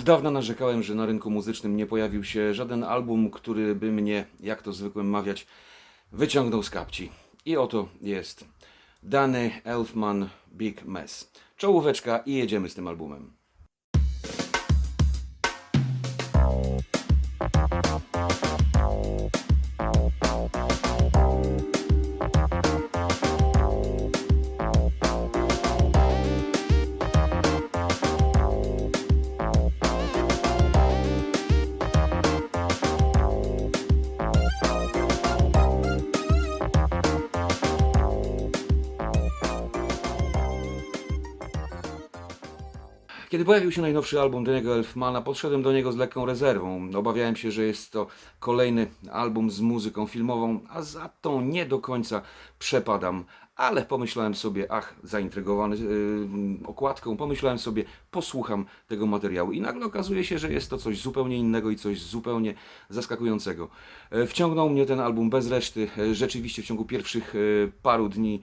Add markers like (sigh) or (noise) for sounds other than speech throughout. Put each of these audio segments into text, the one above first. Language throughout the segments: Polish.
Od dawna narzekałem, że na rynku muzycznym nie pojawił się żaden album, który by mnie, jak to zwykłem mawiać, wyciągnął z kapci. I oto jest Danny Elfman Big Mess. Czołóweczka i jedziemy z tym albumem. Kiedy pojawił się najnowszy album Daniego Elfmana, podszedłem do niego z lekką rezerwą. Obawiałem się, że jest to kolejny album z muzyką filmową, a za tą nie do końca przepadam. Ale pomyślałem sobie, ach, zaintrygowany yy, okładką, pomyślałem sobie, posłucham tego materiału. I nagle okazuje się, że jest to coś zupełnie innego i coś zupełnie zaskakującego. E, Wciągnął mnie ten album bez reszty. E, Rzeczywiście w ciągu pierwszych e, paru dni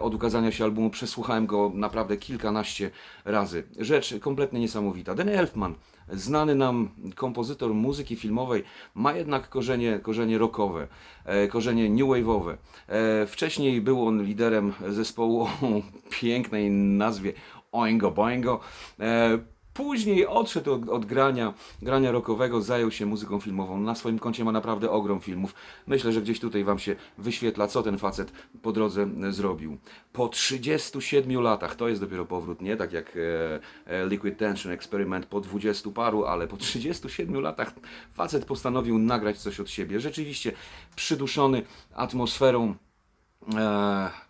od ukazania się albumu przesłuchałem go naprawdę kilkanaście razy. Rzecz kompletnie niesamowita. Danny Elfman, znany nam kompozytor muzyki filmowej, ma jednak korzenie, korzenie rockowe, e, korzenie new wave'owe. E, Wcześniej był on liderem zespołu (laughs) o pięknej nazwie Oingo Boingo. Później odszedł od, od grania, grania rockowego, zajął się muzyką filmową. Na swoim koncie ma naprawdę ogrom filmów. Myślę, że gdzieś tutaj Wam się wyświetla, co ten facet po drodze e, zrobił. Po 37 latach, to jest dopiero powrót, nie tak jak e, e, Liquid Tension Experiment po 20 paru, ale po 37 latach facet postanowił nagrać coś od siebie. Rzeczywiście przyduszony atmosferą. E,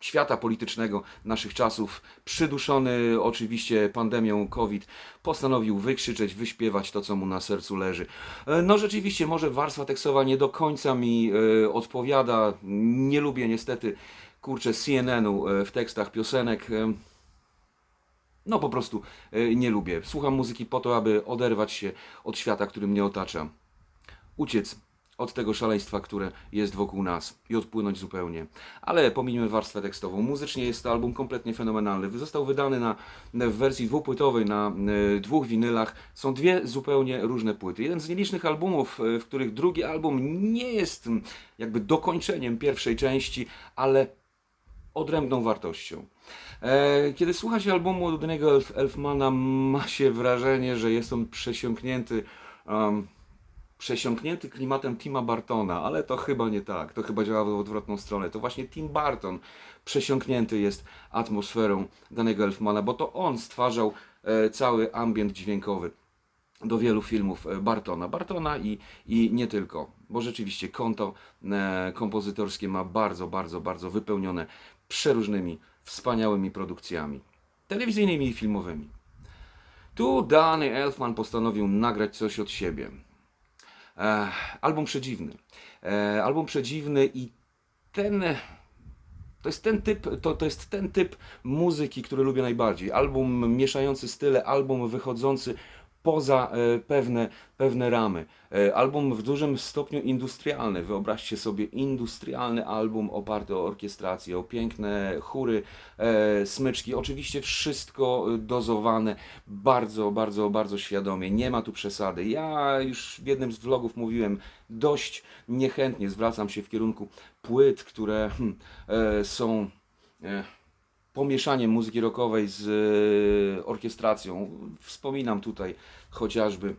świata politycznego naszych czasów, przyduszony oczywiście pandemią COVID, postanowił wykrzyczeć, wyśpiewać to, co mu na sercu leży. E, No rzeczywiście, może warstwa tekstowa nie do końca mi e, odpowiada. Nie lubię niestety, kurczę, CNN-u e, w tekstach piosenek. No po prostu e, nie lubię. Słucham muzyki po to, aby oderwać się od świata, który mnie otacza. Uciec od tego szaleństwa, które jest wokół nas i odpłynąć zupełnie. Ale pomijmy warstwę tekstową. Muzycznie jest to album kompletnie fenomenalny. Został wydany na, w wersji dwupłytowej na e, dwóch winylach. Są dwie zupełnie różne płyty. Jeden z nielicznych albumów, e, w których drugi album nie jest m, jakby dokończeniem pierwszej części, ale odrębną wartością. E, Kiedy słucha się albumu Daniego Elf Elfmana, ma się wrażenie, że jest on przesiąknięty, um, przesiąknięty klimatem Tima Bartona, ale to chyba nie tak, to chyba działa w odwrotną stronę. To właśnie Tim Barton przesiąknięty jest atmosferą danego Elfmana, bo to on stwarzał e, cały ambient dźwiękowy do wielu filmów e, Bartona. Bartona i, i nie tylko, bo rzeczywiście konto e, kompozytorskie ma bardzo, bardzo, bardzo wypełnione przeróżnymi, wspaniałymi produkcjami telewizyjnymi i filmowymi. Tu Danny Elfman postanowił nagrać coś od siebie. Album przedziwny. Album przedziwny i ten to jest ten typ, to, to jest ten typ muzyki, który lubię najbardziej. Album mieszający style, album wychodzący poza e, pewne, pewne ramy. E, album w dużym stopniu industrialny. Wyobraźcie sobie industrialny album oparty o orkiestrację, o piękne chóry, e, smyczki. Oczywiście wszystko dozowane bardzo, bardzo, bardzo świadomie. Nie ma tu przesady. Ja już w jednym z vlogów mówiłem, dość niechętnie zwracam się w kierunku płyt, które hmm, są pomieszaniem muzyki rockowej z e, orkiestracją. Wspominam tutaj chociażby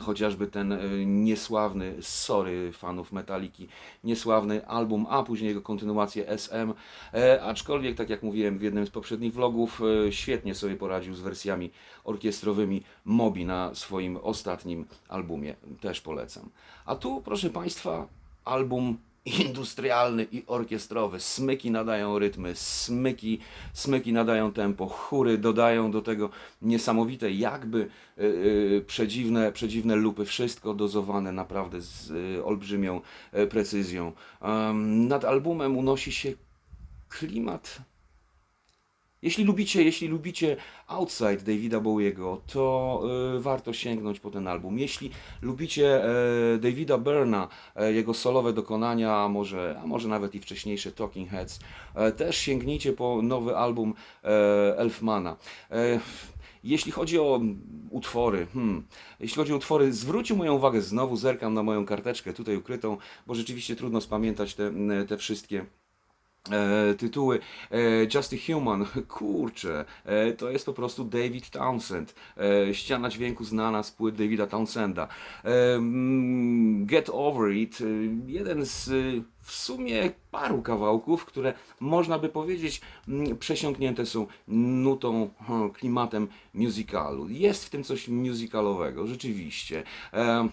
chociażby ten e, niesławny, sorry fanów Metaliki, niesławny album, a później jego kontynuację SM, e, aczkolwiek tak jak mówiłem w jednym z poprzednich vlogów, e, świetnie sobie poradził z wersjami orkiestrowymi Mobi na swoim ostatnim albumie, też polecam. A tu proszę Państwa, album industrialny i orkiestrowy. Smyki nadają rytmy, smyki, smyki nadają tempo, chóry dodają do tego niesamowite, jakby yy, yy, przedziwne, przedziwne lupy. Wszystko dozowane naprawdę z yy, olbrzymią yy, precyzją. Em, nad albumem unosi się klimat jeśli lubicie, jeśli lubicie Outside Davida Bowiego, to y, warto sięgnąć po ten album. Jeśli lubicie e, Davida Byrna, e, jego solowe dokonania, a może, a może nawet i wcześniejsze Talking Heads, e, też sięgnijcie po nowy album e, Elfmana. E, jeśli chodzi o utwory, hmm, jeśli chodzi o utwory, zwrócił moją uwagę, znowu zerkam na moją karteczkę tutaj ukrytą, bo rzeczywiście trudno spamiętać te, te wszystkie e, tytuły. E, Just a Human, (laughs) kurczę, e, to jest po prostu David Townsend. E, ściana dźwięku znana z płyt Davida Townsenda. E, mm, Get Over It, e, jeden z e, w sumie paru kawałków, które można by powiedzieć mm, przesiąknięte są nutą, hmm, klimatem musicalu. Jest w tym coś musicalowego, rzeczywiście. E,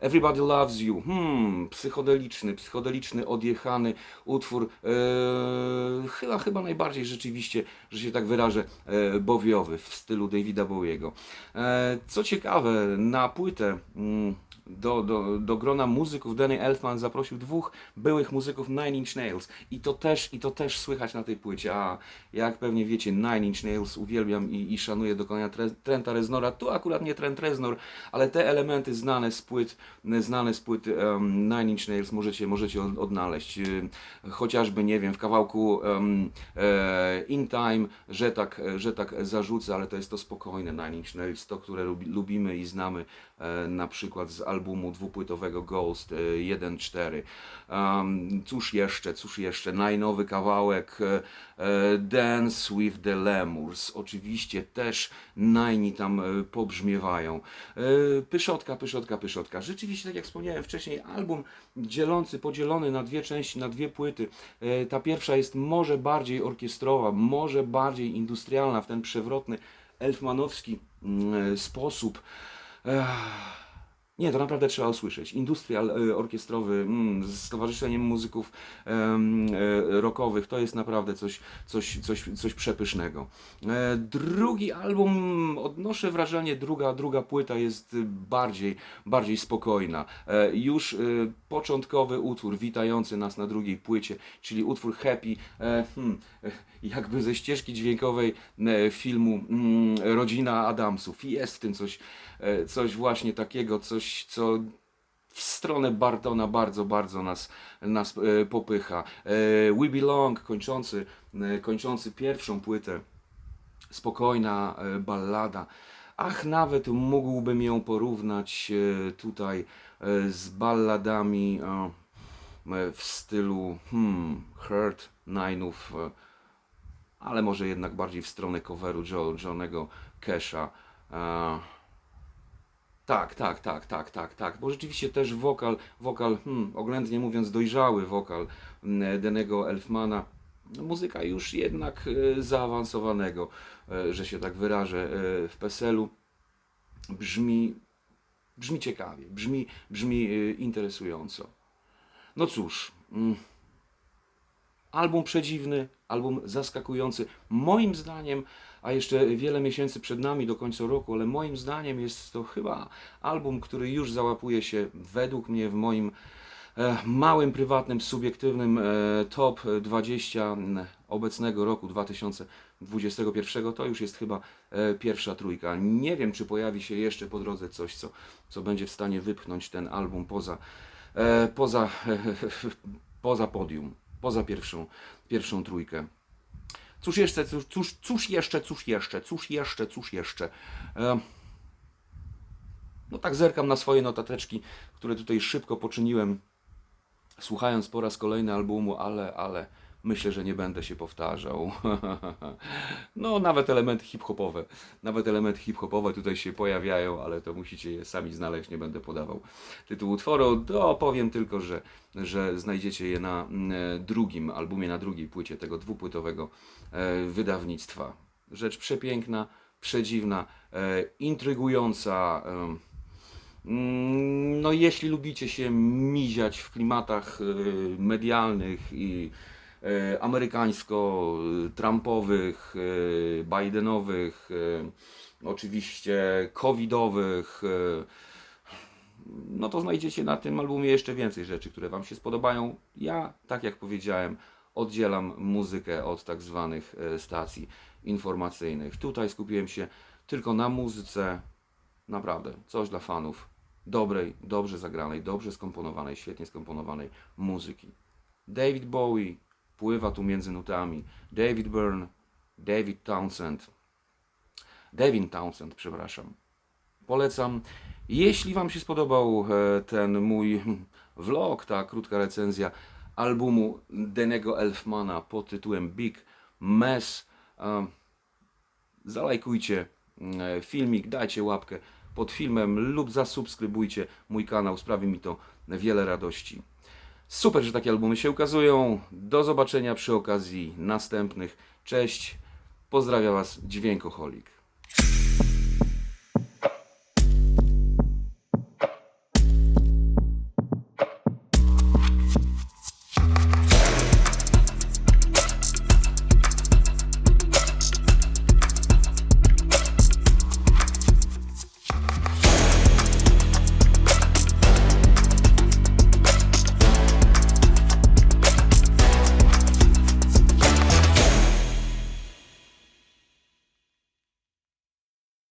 Everybody Loves You, hmm, psychodeliczny, psychodeliczny, odjechany utwór, e, chyba, chyba najbardziej rzeczywiście, że się tak wyrażę, e, bowiowy w stylu Davida Bowiego. E, co ciekawe, na płytę mm, do, do, do grona muzyków. Danny Elfman zaprosił dwóch byłych muzyków Nine Inch Nails. I to też, i to też słychać na tej płycie, a jak pewnie wiecie, Nine Inch Nails uwielbiam i, i szanuję dokonania Tre, Trenta Reznora, tu akurat nie Trent Reznor, ale te elementy znane z płyt, znane z płyt um, Nine Inch Nails możecie, możecie od, odnaleźć, chociażby, nie wiem, w kawałku um, e, In Time, że tak, że tak zarzucę, ale to jest to spokojne. Nine Inch Nails, to, które lubi, lubimy i znamy e, na przykład z albumu dwupłytowego Ghost e, 1.4. Um, cóż jeszcze, cóż jeszcze, najnowy kawałek e, e, Dance with the Lemurs. Oczywiście też najni tam e, pobrzmiewają. E, Pyszotka, pyszotka, pyszotka. Rzeczywiście, tak jak wspomniałem wcześniej, album dzielący, podzielony na dwie części, na dwie płyty. E, Ta pierwsza jest może bardziej orkiestrowa, może bardziej industrialna w ten przewrotny elfmanowski mm, sposób. Ech. Nie, to naprawdę trzeba usłyszeć. Industrial e, orkiestrowy mm, z Stowarzyszeniem Muzyków e, Rockowych to jest naprawdę coś, coś, coś, coś przepysznego. E, drugi album, odnoszę wrażenie, druga, druga płyta jest bardziej, bardziej spokojna. E, już e, początkowy utwór witający nas na drugiej płycie, czyli utwór Happy, hmm, jakby ze ścieżki dźwiękowej filmu mm, Rodzina Adamsów. Jest w tym coś, coś właśnie takiego, coś, co w stronę Bartona bardzo, bardzo nas, nas e, popycha. E, We Belong, kończący, e, kończący pierwszą płytę, spokojna ballada. Ach, nawet mógłbym ją porównać tutaj z balladami w stylu hmm, Hurt, Nine'ów, ale może jednak bardziej w stronę coveru Joe, Johnego Casha. Tak, tak, tak, tak, tak, tak, bo rzeczywiście też wokal, wokal, hmm, oględnie mówiąc dojrzały wokal mm, Denego Elfmana, no, muzyka już jednak e, zaawansowanego, e, że się tak wyrażę, e, w PESEL-u. Brzmi, brzmi ciekawie, brzmi, brzmi interesująco. No cóż, mm, album przedziwny, album zaskakujący, moim zdaniem, a jeszcze wiele miesięcy przed nami do końca roku, ale moim zdaniem jest to chyba album, który już załapuje się według mnie w moim e, małym, prywatnym, subiektywnym e, top 20 obecnego roku 2021. To już jest chyba e, pierwsza trójka. Nie wiem, czy pojawi się jeszcze po drodze coś, co, co będzie w stanie wypchnąć ten album poza, poza, (laughs) poza podium, poza pierwszą, pierwszą trójkę. Cóż jeszcze, cóż, cóż, cóż jeszcze, cóż jeszcze, cóż jeszcze, cóż jeszcze. E, no tak zerkam na swoje notateczki, które tutaj szybko poczyniłem, słuchając po raz kolejny albumu, ale, ale myślę, że nie będę się powtarzał. (laughs) no nawet elementy hip-hopowe, nawet elementy hip-hopowe tutaj się pojawiają, ale to musicie je sami znaleźć, nie będę podawał tytułu utworu. To powiem tylko, że, że znajdziecie je na mm, drugim albumie, na drugiej płycie tego dwupłytowego e, wydawnictwa. Rzecz przepiękna, przedziwna, e, intrygująca. Mm, No, jeśli lubicie się miziać w klimatach e, medialnych i e, amerykańsko-trumpowych, e, bidenowych, e, oczywiście covidowych, e, no to znajdziecie na tym albumie jeszcze więcej rzeczy, które Wam się spodobają. Ja, tak jak powiedziałem, oddzielam muzykę od tak zwanych e, stacji informacyjnych. Tutaj skupiłem się tylko na muzyce, naprawdę coś dla fanów dobrej, dobrze zagranej, dobrze skomponowanej, świetnie skomponowanej muzyki. David Bowie pływa tu między nutami, David Byrne, David Townsend. Devin Townsend, przepraszam. Polecam. Jeśli Wam się spodobał e, ten mój vlog, ta krótka recenzja albumu Denego Elfmana pod tytułem Big Mess, e, zalajkujcie e, filmik, dajcie łapkę pod filmem lub zasubskrybujcie mój kanał, sprawi mi to wiele radości. Super, że takie albumy się ukazują. Do zobaczenia przy okazji następnych. Cześć, pozdrawiam Was, Dźwiękoholik.